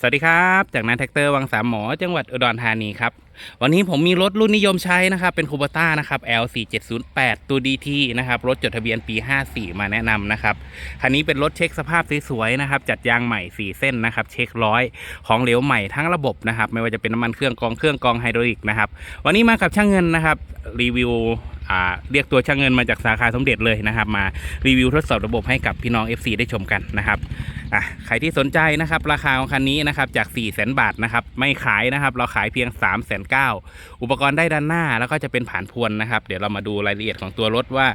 สวัสดีครับ จากนั้นแท็กเตอร์วังสามหมอจังหวัดอุดรธานีครับ วันนี้ผมมีรถรุ่นนิยมใช้นะครับ เป็นคูเปต้านะครับ L4708 ตัว DT นะครับ รถจดทะเบียนปี 54 มาแนะนำนะครับ คันนี้เป็นรถเช็คสภาพสวยๆนะครับ จัดยางใหม่ 4 เส้นนะครับ เช็คร้อย ของเหลวใหม่ทั้งระบบนะครับ ไม่ว่าจะเป็นน้ำมันเครื่องกองเครื่องกองไฮดรอลิกนะครับ วันนี้มากับช่างเงินนะครับ รีวิว เรียกตัวช่างเงินมาจากสาขาสมเด็จเลยนะครับ มารีวิวทดสอบระบบให้กับพี่น้อง FC ได้ชมกันนะครับอะใครที่สนใจนะครับ ราคาของคันนี้นะครับจาก 4 0 0 0 0 0 บาทนะครับ ไม่ขายนะครับ เราขายเพียง 3 9 0 0 0อุปกรณ์ได้ด้านหน้าแล้วก็จะเป็นผ่านพวนนะครับ เดี๋ยวเรามาดูรายละเอียดของตัวรถว่า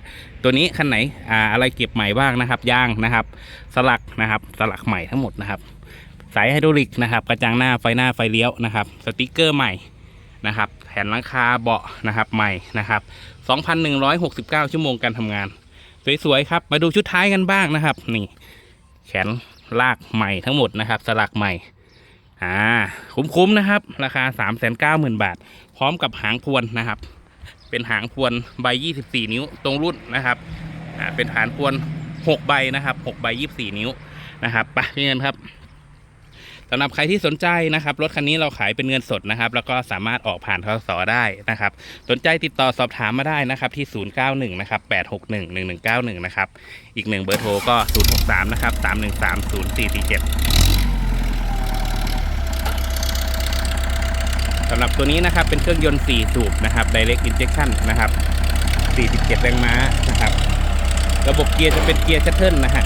ตัวนี้คันไหนอ่าอะไรเก็บใหม่บ้างนะครับยางนะครับ สลักนะครับสลักใหม่ทั้งหมดนะครับ สายไฮดรอลิกนะครับกระจังหน้าไฟหน้าไฟเลี้ยวนะครับ สติกเกอร์ใหม่นะครับ แผ่นหลังคาเบาะนะครับใหม่นะครับ 2,169 ชั่วโมงการทำงาน สวยๆครับ มาดูชุดท้ายกันบ้างนะครับ นี่ แขนลากใหม่ทั้งหมดนะครับ สลักใหม่อ่าคุ้มๆนะครับ ราคา 3 9 0 0 0 0 บาท พร้อมกับหางพวนนะครับ เป็นหางพวนใบ 24 นิ้วตรงรุ่นนะครับอ่าเป็นหางพวน 6 ใบนะครับ 6 ใบ 24 นิ้วนะครับไปเงินครับ สำหรับใครที่สนใจนะครับรถคันนี้เราขายเป็นเงินสดนะครับ แล้วก็สามารถออกผ่านทสได้นะครับ สนใจติดต่อสอบถามมาได้นะครับที่ 091นะครับ861 1191นะครับอีกหนึ่งเบอร์โทรก็ 063นะครับ313 0447สำหรับตัวนี้นะครับเป็นเครื่องยนต์ 4 สูบนะครับ Direct Injection นะครับ 47 แรงม้านะครับ ระบบเกียร์จะเป็นเกียร์ชัตเทิลนะฮะ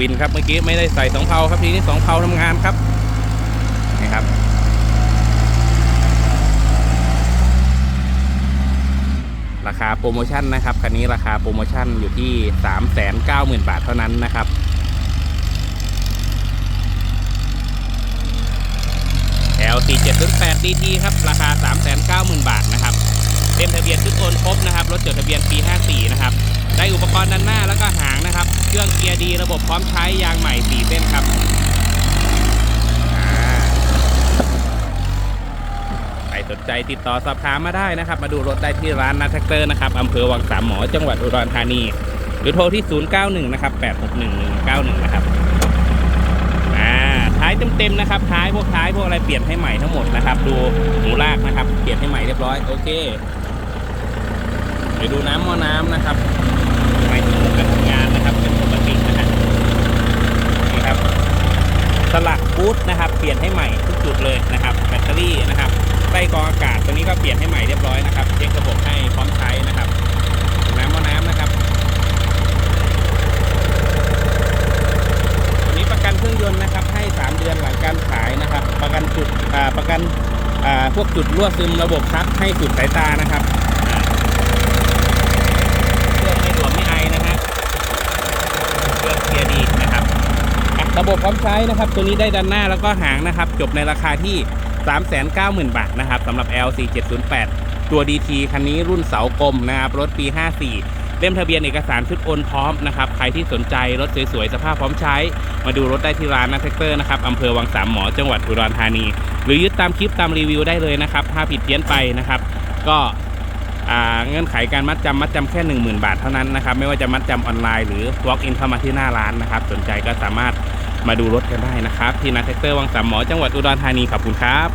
วินครับเมื่อกี้ไม่ได้ใส่สองเพาครับทีนี้สองเพาทำงานครับนี่ครับราคาโปรโมชั่นนะครับคันนี้ราคาโปรโมชั่นอยู่ที่ 3 9 0 0 0 0 บาทเท่านั้นนะครับ L 4 7 0 8 DT ครับ ราคา 3 9 0 0 0 0 บาทนะครับเล่มทะเบียนชุดโอนครบนะครับ รถจดทะเบียนปี 54 เครื่องเกียร์ดีระบบพร้อมใช้ยางใหม่4เส้นครับใครสนใจติดต่อสอบถามมาได้นะครับ มาดูรถได้ที่ร้านนัทแท็กเตอร์นะครับอำเภอวังสามหมอจังหวัดอุดรธานี หรือโทรที่ 091 นะครับ 861 191 นะครับท้ายเต็มๆนะครับท้ายพวกท้ายพวกอะไรเปลี่ยนให้ใหม่ทั้งหมดนะครับ ดูหมูลากนะครับ เปลี่ยนให้ใหม่เรียบร้อย โอเคเดี๋ยวดูน้ำมอน้ำนะครับ หมายถึงการทำงานนะครับเป็นปกตินะฮะนี่ครับ สลักบูทนะครับ เปลี่ยนให้ใหม่ทุกจุด เลยนะครับ แบตเตอรี่นะครับไส้กรองอากาศตัวนี้ก็เปลี่ยนให้ใหม่เรียบร้อยนะครับเช็คระบบให้พร้อมใช้นะครับน้ำมอน้ำนะครับตัวนี้ประกันเครื่องยนต์นะครับ ให้ 3 เดือนหลังการขายนะครับ ประกันจุดประกันพวกจุดรั่วซึมระบบชับให้สุดสายตานะครับอ่า เครื่องไม่หลวมไม่ไอนะฮะ เครื่องเกียร์ดีนะครับอะ ระบบพร้อมใช้นะครับ ตัวนี้ได้ด้านหน้าแล้วก็หางนะครับ จบในราคาที่ 390,000 บาทนะครับสำหรับ L4708 ตัว DT คันนี้รุ่นเสากลมนะครับรถปี 54 เล่มทะเบียนเอกสารชุดโอนพร้อมนะครับ ใครที่สนใจรถสวยๆ สภาพพร้อมใช้ มาดูรถได้ที่ร้านนัทแท็กเตอร์นะครับอำเภอวังสามหมอจังหวัดอุดรธานี หรือยึดตามคลิปตามรีวิวได้เลยนะครับ ถ้าผิดเพี้ยนไปนะครับ ก็เงื่อนไขการมัดจำมัดจำแค่ 10,000 บาทเท่านั้นนะครับ ไม่ว่าจะมัดจำออนไลน์หรือ walk in เข้ามาที่หน้าร้านนะครับ สนใจก็สามารถ มาดูรถกันได้นะครับ ที่นัทแท็กเตอร์วังสามหมอจังหวัดอุดรธานีขอบคุณครับ